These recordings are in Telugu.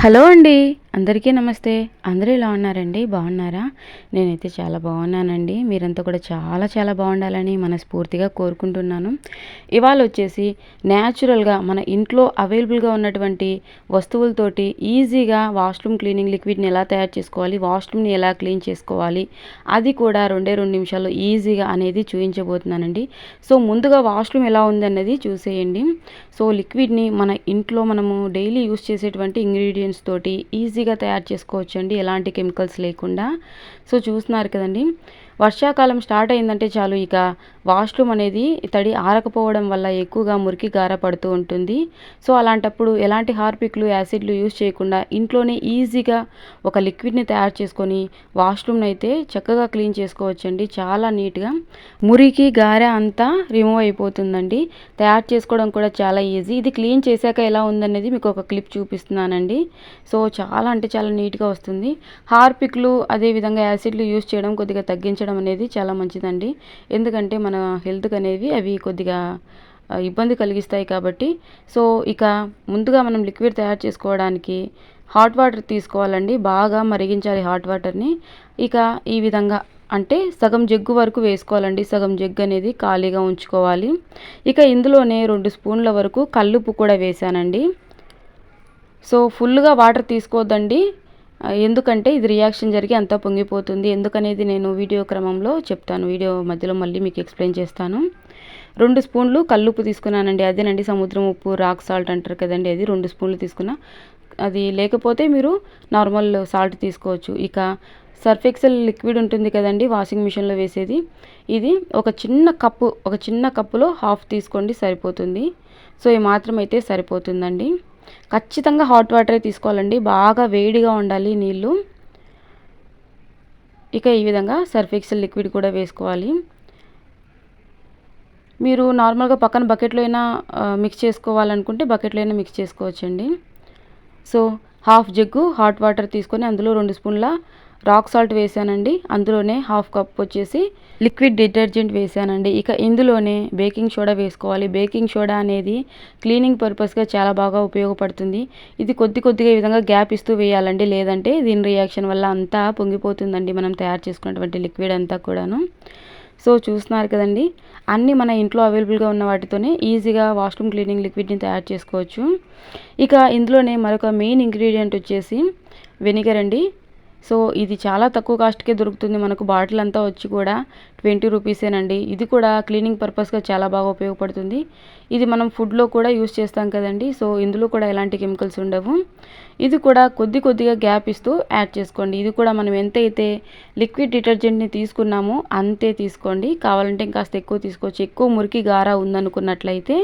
హలో అండి. అందరికీ నమస్తే. అందరూ ఎలా ఉన్నారండి? బాగున్నారా? నేనైతే చాలా బాగున్నానండి. మీరంతా కూడా చాలా చాలా బాగుండాలని మనస్ఫూర్తిగా కోరుకుంటున్నాను. ఇవాళ వచ్చేసి న్యాచురల్గా మన ఇంట్లో అవైలబుల్గా ఉన్నటువంటి వస్తువులతోటి ఈజీగా వాష్రూమ్ క్లీనింగ్ లిక్విడ్ని ఎలా తయారు చేసుకోవాలి? వాష్రూమ్ని ఎలా క్లీన్ చేసుకోవాలి? అది కూడా రెండే రెండు నిమిషాల్లో ఈజీగా అనేది చూపించబోతున్నానండి. సో ముందుగా వాష్రూమ్ ఎలా ఉందన్నది చూసేయండి. సో లిక్విడ్ని మన ఇంట్లో మనము డైలీ యూస్ చేసేటువంటి ఇంగ్రీడియంట్స్ తోటి ఈజీగా తయారు చేసుకోవచ్చండి. ఎలాంటి కెమికల్స్ లేకుండా. సో చూస్తున్నారు కదండి. వర్షాకాలం స్టార్ట్ అయిందంటే చాలు. ఇక వాష్రూమ్ అనేది తడి ఆరకపోవడం వల్ల ఎక్కువగా మురికి గార పడుతూ ఉంటుంది. సో అలాంటప్పుడు ఎలాంటి హార్పిక్లు యాసిడ్లు యూజ్ చేయకుండా ఇంట్లోనే ఈజీగా ఒక లిక్విడ్ని తయారు చేసుకొని వాష్రూమ్ని అయితే చక్కగా క్లీన్ చేసుకోవచ్చండి. చాలా నీట్గా. మురికి గారె అంతా రిమూవ్ అయిపోతుందండి. తయారు చేసుకోవడం కూడా చాలా ఈజీ. ఇది క్లీన్ చేశాక ఎలా ఉందనేది మీకు ఒక క్లిప్ చూపిస్తున్నానండి. సో చాలా అంటే చాలా నీట్గా వస్తుంది. హార్పిక్లు అదేవిధంగా యాసిడ్లు యూజ్ చేయడం కొద్దిగా తగ్గించడం అనేది చాలా మంచిదండి. ఎందుకంటే మన హెల్త్కి అనేవి అవి కొద్దిగా ఇబ్బంది కలిగిస్తాయి కాబట్టి. సో ఇక ముందుగా మనం లిక్విడ్ తయారు చేసుకోవడానికి హాట్ వాటర్ తీసుకోవాలండి. బాగా మరిగించాలి హాట్ వాటర్ని. ఇక ఈ విధంగా అంటే సగం జగ్గు వరకు వేసుకోవాలండి. సగం జగ్గు అనేది ఖాళీగా ఉంచుకోవాలి. ఇక ఇందులోనే రెండు స్పూన్ల వరకు కల్లుప్పు కూడా వేసానండి సో ఫుల్గా వాటర్ తీసుకోవద్దండి. ఎందుకంటే ఇది రియాక్షన్ జరిగి అంతా పొంగిపోతుంది. ఎందుకనేది నేను వీడియో క్రమంలో చెప్తాను. వీడియో మధ్యలో మళ్ళీ మీకు ఎక్స్ప్లెయిన్ చేస్తాను. రెండు స్పూన్లు కల్లుప్పు తీసుకున్నానండి. అదేనండి సముద్రం ఉప్పు రాక్ సాల్ట్ అంటారు కదండి అది రెండు స్పూన్లు తీసుకున్నా. అది లేకపోతే మీరు నార్మల్ సాల్ట్ తీసుకోవచ్చు. ఇక సర్ఫ్ ఎక్సెల్ లిక్విడ్ ఉంటుంది కదండి వాషింగ్ మిషన్లో వేసేది. ఇది ఒక చిన్న కప్పు ఒక చిన్న కప్పులో హాఫ్ తీసుకోండి సరిపోతుంది. సో ఈ మాత్రం అయితే సరిపోతుందండి. ఖచ్చితంగా హాట్ వాటరే తీసుకోవాలండి. బాగా వేడిగా ఉండాలి నీళ్ళు. ఇక ఈ విధంగా సర్ఫ్ ఎక్సెల్ లిక్విడ్ కూడా వేసుకోవాలి. మీరు నార్మల్గా పక్కన బకెట్లో అయినా మిక్స్ చేసుకోవాలనుకుంటే బకెట్లో అయినా మిక్స్ చేసుకోవచ్చండి. So half jug hot water తీసుకొని అందులో రెండు స్పూన్ల రాక్ సాల్ట్ వేసానండి. అందులోనే హాఫ్ కప్ వచ్చేసి లిక్విడ్ డిటర్జెంట్ వేసానండి. ఇక ఇందులోనే బేకింగ్ సోడా వేసుకోవాలి. బేకింగ్ సోడా అనేది క్లీనింగ్ పర్పస్గా చాలా బాగా ఉపయోగపడుతుంది. ఇది కొద్ది కొద్దిగా ఈ విధంగా గ్యాప్ ఇస్తూ వేయాలండి. లేదంటే దీని రియాక్షన్ వల్ల అంతా పొంగిపోతుందండి మనం తయారు చేసుకున్నటువంటి లిక్విడ్ అంతా కూడాను. సో చూస్తున్నారు కదండి. అన్నీ మన ఇంట్లో అవైలబుల్గా ఉన్న వాటితోనే ఈజీగా వాష్రూమ్ క్లీనింగ్ లిక్విడ్ని తయారు చేసుకోవచ్చు. ఇక ఇందులోనే మరొక మెయిన్ ఇంగ్రీడియంట్ వచ్చేసి వెనిగర్ అండి. సో ఇది చాలా తక్కువ కాస్ట్కే దొరుకుతుంది మనకు బాటిల్ అంతా వచ్చి కూడా ట్వంటీ రూపీసేనండి. ఇది కూడా క్లీనింగ్ పర్పస్గా చాలా బాగా ఉపయోగపడుతుంది. ఇది మనం ఫుడ్లో కూడా యూస్ చేస్తాం కదండి. సో ఇందులో కూడా ఎలాంటి కెమికల్స్ ఉండవు. ఇది కూడా కొద్ది కొద్దిగా గ్యాప్ ఇస్తూ యాడ్ చేసుకోండి. ఇది కూడా మనం ఎంతైతే లిక్విడ్ డిటర్జెంట్ని తీసుకున్నామో అంతే తీసుకోండి. కావాలంటే ఇంకాస్త ఎక్కువ తీసుకోవచ్చు. ఎక్కువ మురికి గారా ఉందనుకున్నట్లయితే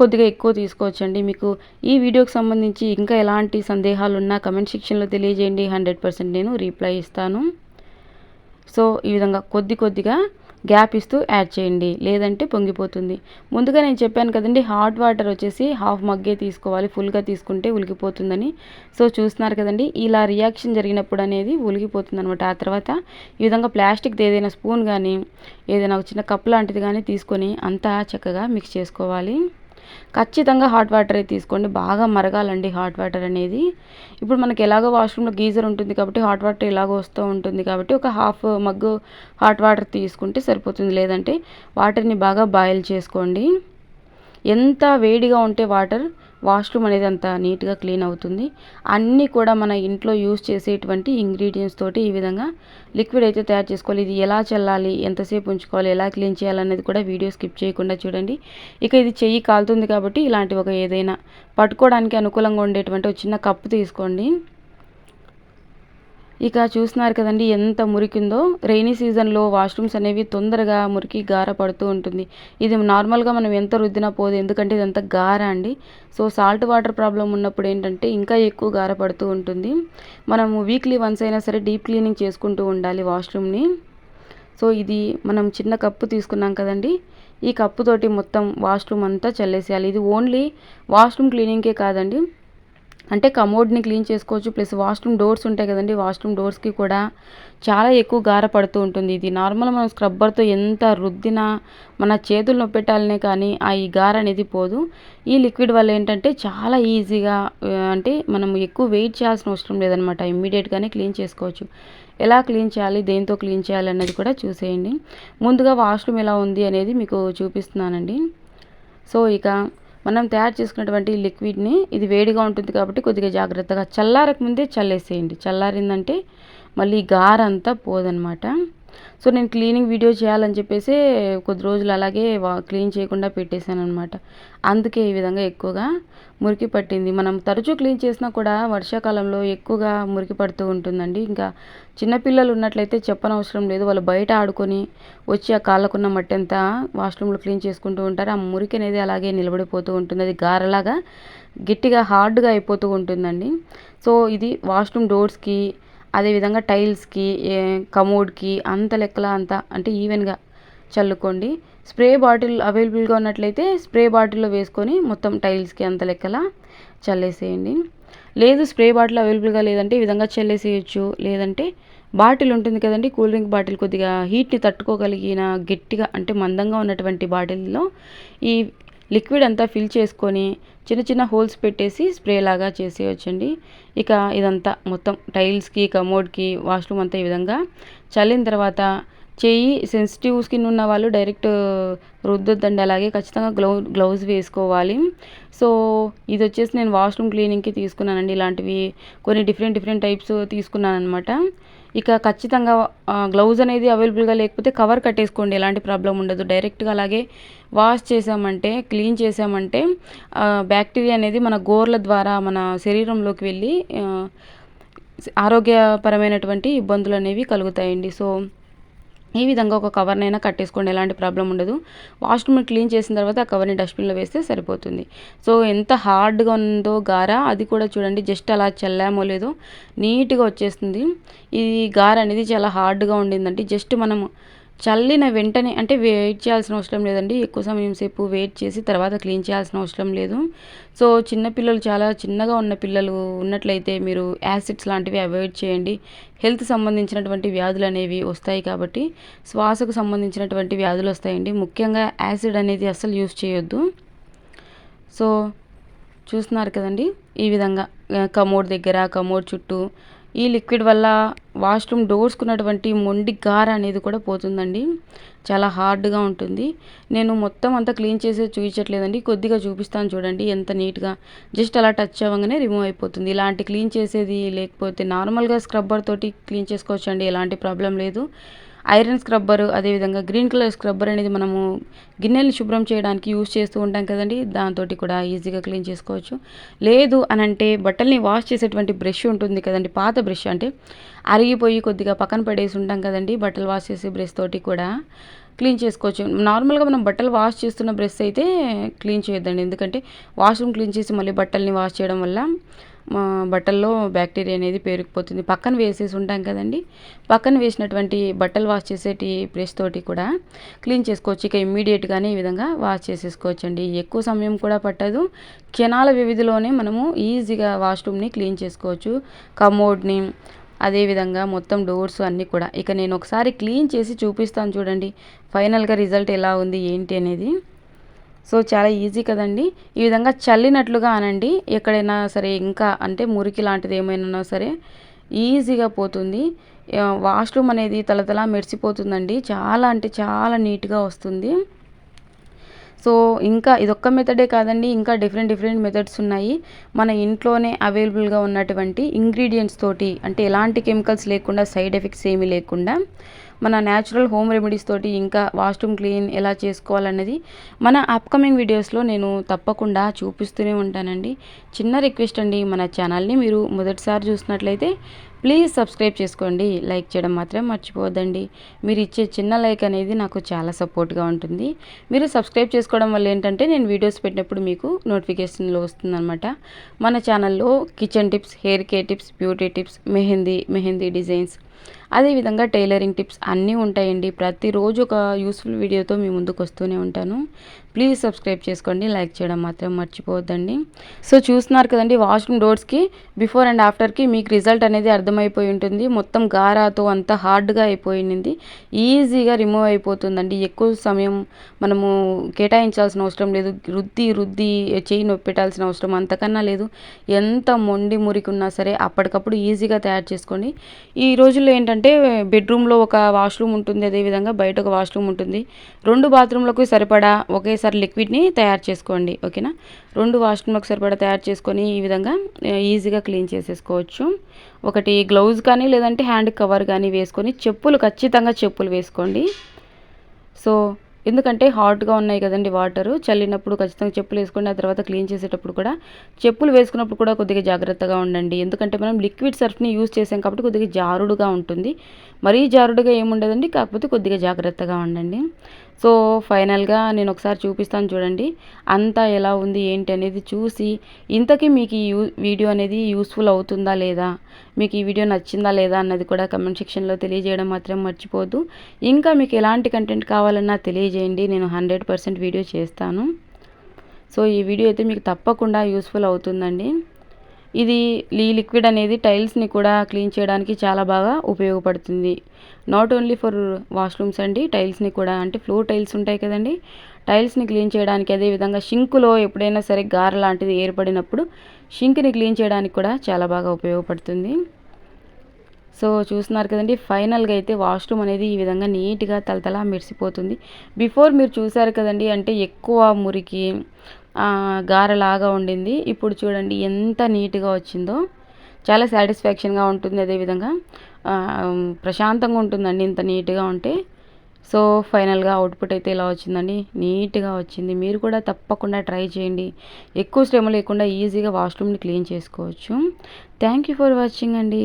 కొద్దిగా ఎక్కువ తీసుకోవచ్చండి. మీకు ఈ వీడియోకి సంబంధించి ఇంకా ఎలాంటి సందేహాలు ఉన్నా కమెంట్ సెక్షన్లో తెలియజేయండి. హండ్రెడ్ పర్సెంట్ నేను రీప్లై ఇస్తాను. సో ఈ విధంగా కొద్ది కొద్దిగా గ్యాప్ ఇస్తూ యాడ్ చేయండి. లేదంటే పొంగిపోతుంది. ముందుగా నేను చెప్పాను కదండి హాట్ వాటర్ వచ్చేసి హాఫ్ మగ్గే తీసుకోవాలి. ఫుల్గా తీసుకుంటే ఉలికిపోతుందని. సో చూస్తున్నారు కదండి ఇలా రియాక్షన్ జరిగినప్పుడు అనేది ఉలికిపోతుంది అనమాట ఆ తర్వాత ఈ విధంగా ప్లాస్టిక్ది ఏదైనా స్పూన్ కానీ ఏదైనా ఒక చిన్న కప్ లాంటిది కానీ తీసుకొని అంతా చక్కగా మిక్స్ చేసుకోవాలి. ఖచ్చితంగా హాట్ వాటరే తీసుకోండి. బాగా మరగాలండి హాట్ వాటర్ అనేది. ఇప్పుడు మనకి ఎలాగో వాష్రూమ్లో గీజర్ ఉంటుంది కాబట్టి హాట్ వాటర్ ఎలాగో వస్తూ ఉంటుంది కాబట్టి ఒక హాఫ్ మగ్గు హాట్ వాటర్ తీసుకుంటే సరిపోతుంది. లేదంటే వాటర్ని బాగా బాయిల్ చేసుకోండి. ఎంత వేడిగా ఉంటే వాటర్ వాష్రూమ్ అనేది అంత నీట్గా క్లీన్ అవుతుంది. అన్నీ కూడా మన ఇంట్లో యూస్ చేసేటువంటి ఇంగ్రీడియంట్స్ తోటి ఈ విధంగా లిక్విడ్ అయితే తయారు చేసుకోవాలి. ఇది ఎలా చల్లాలి ఎంతసేపు ఉంచుకోవాలి ఎలా క్లీన్ చేయాలనేది కూడా వీడియో స్కిప్ చేయకుండా చూడండి. ఇక ఇది చెయ్యి కాలుతుంది కాబట్టి ఇలాంటి ఒక ఏదైనా పట్టుకోవడానికి అనుకూలంగా ఉండేటువంటి ఒక చిన్న కప్పు తీసుకోండి. ఇక చూస్తున్నారు కదండి ఎంత మురికిందో. రైనీ సీజన్లో వాష్రూమ్స్ అనేవి తొందరగా మురికి గార పడుతూ ఉంటుంది. ఇది నార్మల్గా మనం ఎంత రుద్దినా పోదు ఎందుకంటే ఇదంతా గార అండి. సో సాల్ట్ వాటర్ ప్రాబ్లం ఉన్నప్పుడు ఏంటంటే ఇంకా ఎక్కువ గార పడుతూ ఉంటుంది. మనము వీక్లీ వన్స్ అయినా సరే డీప్ క్లీనింగ్ చేసుకుంటూ ఉండాలి వాష్రూమ్ని. సో ఇది మనం చిన్న కప్పు తీసుకున్నాం కదండి. ఈ కప్పుతోటి మొత్తం వాష్రూమ్ అంతా చల్లేసేయాలి. ఇది ఓన్లీ వాష్రూమ్ క్లీనింగ్కే కాదండి. అంటే కమోడ్ని క్లీన్ చేసుకోవచ్చు ప్లస్ వాష్రూమ్ డోర్స్ ఉంటాయి కదండి వాష్రూమ్ డోర్స్కి కూడా చాలా ఎక్కువ గార పడుతూ ఉంటుంది. ఇది నార్మల్ మనం స్క్రబ్బర్తో ఎంత రుద్దినా మన చేతులు నొప్పెట్టాలనే కానీ ఆ ఈ గార అనేది పోదు. ఈ లిక్విడ్ వల్ల ఏంటంటే చాలా ఈజీగా అంటే మనం ఎక్కువ వెయిట్ చేయాల్సిన అవసరం లేదనమాట. ఇమ్మీడియట్గానే క్లీన్ చేసుకోవచ్చు. ఎలా క్లీన్ చేయాలి దేంతో క్లీన్ చేయాలి అన్నది కూడా చూసేయండి. ముందుగా వాష్రూమ్ ఎలా ఉంది అనేది మీకు చూపిస్తున్నానండి. సో ఇక మనం తయారు చేసుకున్నటువంటి లిక్విడ్ని ఇది వేడిగా ఉంటుంది కాబట్టి కొద్దిగా జాగ్రత్తగా చల్లారక ముందే చల్లేసేయండి. చల్లారిందంటే మళ్ళీ గారంతా పోదనమాట. సో నేను క్లీనింగ్ వీడియో చేయాలని చెప్పేసి కొద్ది రోజులు అలాగే క్లీన్ చేయకుండా పెట్టేశాను అనమాట అందుకే ఈ విధంగా ఎక్కువగా మురికి పట్టింది. మనం తరచూ క్లీన్ చేసినా కూడా వర్షాకాలంలో ఎక్కువగా మురికి పడుతూ ఉంటుందండి. ఇంకా చిన్నపిల్లలు ఉన్నట్లయితే చెప్పనవసరం లేదు. వాళ్ళు బయట ఆడుకొని వచ్చి ఆ కాళ్ళకున్న మట్టి అంతా వాష్రూమ్లో క్లీన్ చేసుకుంటూ ఉంటారు. ఆ మురికి అనేది అలాగే నిలబడిపోతూ ఉంటుంది. అది గారలాగా గట్టిగా హార్డ్గా అయిపోతూ ఉంటుందండి. సో ఇది వాష్రూమ్ డోర్స్కి అదేవిధంగా టైల్స్కి కమోడ్కి అంత లెక్కల అంత అంటే ఈవెన్గా చల్లుకోండి. స్ప్రే బాటిల్ అవైలబుల్గా ఉన్నట్లయితే స్ప్రే బాటిల్లో వేసుకొని మొత్తం టైల్స్కి అంత లెక్కల చల్లేసేయండి. లేదు స్ప్రే బాటిల్ అవైలబుల్గా లేదంటే ఈ విధంగా చల్లేసేయచ్చు. లేదంటే బాటిల్ ఉంటుంది కదండి కూల్ డ్రింక్ బాటిల్ కొద్దిగా హీట్ని తట్టుకోగలిగిన గట్టిగా అంటే మందంగా ఉన్నటువంటి బాటిల్లో ఈ లిక్విడ్ అంతా ఫిల్ చేసుకొని చిన్న చిన్న హోల్స్ పెట్టేసి స్ప్రే లాగా చేసేయచ్చండి. ఇక ఇదంతా మొత్తం టైల్స్కి కమోడ్కి వాష్రూమ్ అంతా ఈ విధంగా చల్లిన తర్వాత చెయ్యి సెన్సిటివ్ స్కిన్ ఉన్న వాళ్ళు డైరెక్ట్ రుద్దొద్దండి. అలాగే ఖచ్చితంగా గ్లౌ గ్లౌజ్ వేసుకోవాలి. సో ఇది వచ్చేసి నేను వాష్రూమ్ క్లీనింగ్కి తీసుకున్నానండి. ఇలాంటివి కొన్ని డిఫరెంట్ డిఫరెంట్ టైప్స్ తీసుకున్నాను అనమాట ఇక ఖచ్చితంగా గ్లౌజ్ అనేది అవైలబుల్గా లేకపోతే కవర్ కట్టేసుకోండి ఎలాంటి ప్రాబ్లం ఉండదు. డైరెక్ట్గా అలాగే వాష్ చేసామంటే క్లీన్ చేసామంటే బ్యాక్టీరియా అనేది మన గోర్ల ద్వారా మన శరీరంలోకి వెళ్ళి ఆరోగ్యపరమైనటువంటి ఇబ్బందులు అనేవి కలుగుతాయండి. సో ఈ విధంగా ఒక కవర్నైనా కట్టేసుకోండి ఎలాంటి ప్రాబ్లం ఉండదు. వాష్రూమ్ క్లీన్ చేసిన తర్వాత ఆ కవర్ని డస్ట్బిన్లో వేస్తే సరిపోతుంది. సో ఎంత హార్డ్గా ఉందో గార అది కూడా చూడండి జస్ట్ అలా చల్లామో లేదో నీట్గా వచ్చేస్తుంది. ఈ గార అనేది చాలా హార్డ్గా ఉండిందంటే జస్ట్ మనం చల్లిన వెంటనే అంటే వెయిట్ చేయాల్సిన అవసరం లేదండి. ఎక్కువ సమయం సేపు వెయిట్ చేసి తర్వాత క్లీన్ చేయాల్సిన అవసరం లేదు. సో చిన్నపిల్లలు చాలా చిన్నగా ఉన్న పిల్లలు ఉన్నట్లయితే మీరు యాసిడ్స్ లాంటివి అవాయిడ్ చేయండి. హెల్త్ సంబంధించినటువంటి వ్యాధులు అనేవి వస్తాయి కాబట్టి శ్వాసకు సంబంధించినటువంటి వ్యాధులు వస్తాయండి. ముఖ్యంగా యాసిడ్ అనేది అస్సలు యూస్ చేయొద్దు. సో చూస్తున్నారు కదండి? ఈ విధంగా కమోడ్ దగ్గర కమోడ్ చుట్టూ ఈ లిక్విడ్ వల్ల వాష్రూమ్ డోర్స్కున్నటువంటి మొండి గార అనేది కూడా పోతుందండి. చాలా హార్డ్గా ఉంటుంది. నేను మొత్తం అంతా క్లీన్ చేసే చూపించట్లేదండి. కొద్దిగా చూపిస్తాను చూడండి ఎంత నీట్గా జస్ట్ అలా టచ్ అవ్వగానే రిమూవ్ అయిపోతుంది. ఇలాంటి క్లీన్ చేసేది లేకపోతే నార్మల్గా స్క్రబ్బర్ తోటి క్లీన్ చేసుకోవచ్చు అండి ఎలాంటి ప్రాబ్లం లేదు. ఐరన్ స్క్రబ్బర్ అదేవిధంగా గ్రీన్ కలర్ స్క్రబ్బర్ అనేది మనము గిన్నెల్ని శుభ్రం చేయడానికి యూస్ చేస్తూ ఉంటాం కదండి. దాంతో కూడా ఈజీగా క్లీన్ చేసుకోవచ్చు. లేదు అని అంటే బట్టల్ని వాష్ చేసేటువంటి బ్రష్ ఉంటుంది కదండి. పాత బ్రష్ అంటే అరిగిపోయి కొద్దిగా పక్కన పడేసి ఉంటాం కదండి. బట్టలు వాష్ చేసే బ్రష్ తోటి కూడా క్లీన్ చేసుకోవచ్చు. నార్మల్గా మనం బట్టలు వాష్ చేస్తున్న బ్రష్ అయితే క్లీన్ చేయొద్దండి. ఎందుకంటే వాష్రూమ్ క్లీన్ చేసి మళ్ళీ బట్టల్ని వాష్ చేయడం వల్ల బట్టల్లో బ్యాక్టీరియా అనేది పేరుకుపోతుంది. పక్కన వేసేసి ఉంటాం కదండి. పక్కన వేసినటువంటి బట్టలు వాష్ చేసేటి బ్రష్ తోటి కూడా క్లీన్ చేసుకోవచ్చు. ఇక ఇమ్మీడియట్గానే ఈ విధంగా వాష్ చేసేసుకోవచ్చండి. ఎక్కువ సమయం కూడా పట్టదు. క్షణాల వ్యవధిలోనే మనము ఈజీగా వాష్రూమ్ని క్లీన్ చేసుకోవచ్చు. కమోడ్ని అదేవిధంగా మొత్తం డోర్స్ అన్నీ కూడా. ఇక నేను ఒకసారి క్లీన్ చేసి చూపిస్తాను చూడండి. ఫైనల్గా రిజల్ట్ ఎలా ఉంది ఏంటి అనేది. సో చాలా ఈజీ కదండి. ఈ విధంగా చల్లినట్లుగా అనండి. ఎక్కడైనా సరే ఇంకా అంటే మురికి లాంటిది ఏమైనా సరే ఈజీగా పోతుంది. వాష్రూమ్ అనేది తలతల మెరిసిపోతుందండి. చాలా అంటే చాలా నీట్గా వస్తుంది. సో ఇంకా ఇదొక్క మెథడే కాదండి ఇంకా డిఫరెంట్ డిఫరెంట్ మెథడ్స్ ఉన్నాయి. మన ఇంట్లోనే అవైలబుల్గా ఉన్నటువంటి ఇంగ్రీడియంట్స్ తోటి అంటే ఎలాంటి కెమికల్స్ లేకుండా సైడ్ ఎఫెక్ట్స్ ఏమీ లేకుండా మన న్యాచురల్ హోమ్ రెమెడీస్ తోటి ఇంకా వాష్రూమ్ క్లీన్ ఎలా చేసుకోవాలన్నది మన అప్కమింగ్ వీడియోస్లో నేను తప్పకుండా చూపిస్తూనే ఉంటానండి. చిన్న రిక్వెస్ట్ అండి మన ఛానల్ని మీరు మొదటిసారి చూసినట్లయితే ప్లీజ్ సబ్స్క్రైబ్ చేసుకోండి. లైక్ చేయడం మాత్రం మర్చిపోవద్దండి. మీరు ఇచ్చే చిన్న లైక్ అనేది నాకు చాలా సపోర్ట్గా ఉంటుంది. మీరు సబ్స్క్రైబ్ చేసుకోవడం వల్ల ఏంటంటే నేను వీడియోస్ పెట్టినప్పుడు మీకు నోటిఫికేషన్లో వస్తుందన్నమాట. మన ఛానల్లో kitchen tips hair care tips beauty tips mehndi mehndi designs అదేవిధంగా టైలరింగ్ టిప్స్ అన్నీ ఉంటాయండి. ప్రతిరోజు ఒక యూస్ఫుల్ వీడియోతో మీ ముందుకు వస్తూనే ఉంటాను. ప్లీజ్ సబ్స్క్రైబ్ చేసుకోండి. లైక్ చేయడం మాత్రం మర్చిపోవద్దండి. సో చూస్తున్నారు కదండి వాష్రూమ్ డోర్స్కి బిఫోర్ అండ్ ఆఫ్టర్కి మీకు రిజల్ట్ అనేది అర్థమైపోయి ఉంటుంది. మొత్తం గారాతో అంత హార్డ్గా అయిపోయింది. ఈజీగా రిమూవ్ అయిపోతుందండి. ఎక్కువ సమయం మనము కేటాయించాల్సిన అవసరం లేదు. రుద్ది రుద్ది చేయి నొప్పి పెట్టాల్సిన అవసరం అంతకన్నా లేదు. ఎంత మొండి మురికి ఉన్నా సరే అప్పటికప్పుడు ఈజీగా తయారు చేసుకోండి. ఈ రోజుల్లో ఏంటంటే బెడ్రూమ్లో ఒక వాష్రూమ్ ఉంటుంది అదేవిధంగా బయట ఒక వాష్రూమ్ ఉంటుంది. రెండు బాత్రూమ్లకు సరిపడా ఒకేసారి లిక్విడ్ని తయారు చేసుకోండి ఓకేనా? రెండు వాష్రూమ్లకు సరిపడా తయారు చేసుకొని ఈ విధంగా ఈజీగా క్లీన్ చేసేసుకోవచ్చు. ఒకటి గ్లౌజ్ కానీ లేదంటే హ్యాండ్ కవర్ కానీ వేసుకొని చెప్పులు ఖచ్చితంగా చెప్పులు వేసుకోండి. సో ఎందుకంటే హాట్గా ఉన్నాయి కదండి వాటరు చల్లినప్పుడు ఖచ్చితంగా చెప్పులు వేసుకోండి ఆ తర్వాత క్లీన్ చేసేటప్పుడు కూడా చెప్పులు వేసుకున్నప్పుడు కూడా కొద్దిగా జాగ్రత్తగా ఉండండి. ఎందుకంటే మనం లిక్విడ్ సర్ఫ్ని యూజ్ చేసాం కాబట్టి కొద్దిగా జారుడుగా ఉంటుంది. మరీ జారుడుగా ఏముండదండి కాకపోతే కొద్దిగా జాగ్రత్తగా ఉండండి. సో ఫైనల్గా నేను ఒకసారి చూపిస్తాను చూడండి. అంతా ఎలా ఉంది ఏంటి అనేది చూసి ఇంతకీ మీకు ఈ వీడియో అనేది యూస్ఫుల్ అవుతుందా లేదా మీకు ఈ వీడియో నచ్చిందా లేదా అన్నది కూడా కమెంట్ సెక్షన్లో తెలియజేయడం మాత్రం మర్చిపోద్దు. ఇంకా మీకు ఎలాంటి కంటెంట్ కావాలన్నా తెలియజేయండి నేను హండ్రెడ్ పర్సెంట్ వీడియో చేస్తాను. సో ఈ వీడియో అయితే మీకు తప్పకుండా యూస్ఫుల్ అవుతుందండి. ఇది ఈ లిక్విడ్ అనేది టైల్స్ని కూడా క్లీన్ చేయడానికి చాలా బాగా ఉపయోగపడుతుంది. నాట్ ఓన్లీ ఫర్ వాష్రూమ్స్ అండి టైల్స్ని కూడా అంటే ఫ్లోర్ టైల్స్ ఉంటాయి కదండి. టైల్స్ని క్లీన్ చేయడానికి అదేవిధంగా షింకులో ఎప్పుడైనా సరే గార లాంటిది ఏర్పడినప్పుడు షింక్ని క్లీన్ చేయడానికి కూడా చాలా బాగా ఉపయోగపడుతుంది. సో చూస్తున్నారు కదండి ఫైనల్గా అయితే వాష్రూమ్ అనేది ఈ విధంగా నీట్గా తలతలా మెరిసిపోతుంది. బిఫోర్ మీరు చూసారు కదండి అంటే ఎక్కువ మురికి గారెలాగా ఉండింది. ఇప్పుడు చూడండి ఎంత నీట్గా వచ్చిందో. చాలా సాటిస్ఫాక్షన్గా ఉంటుంది అదేవిధంగా ప్రశాంతంగా ఉంటుందండి ఇంత నీట్గా ఉంటే. సో ఫైనల్గా అవుట్పుట్ అయితే ఇలా వచ్చిందండి. నీట్గా వచ్చింది. మీరు కూడా తప్పకుండా ట్రై చేయండి. ఎక్కువ శ్రమ లేకుండా ఈజీగా వాష్రూమ్ని క్లీన్ చేసుకోవచ్చు. థ్యాంక్ యూ ఫర్ వాచింగ్ అండి.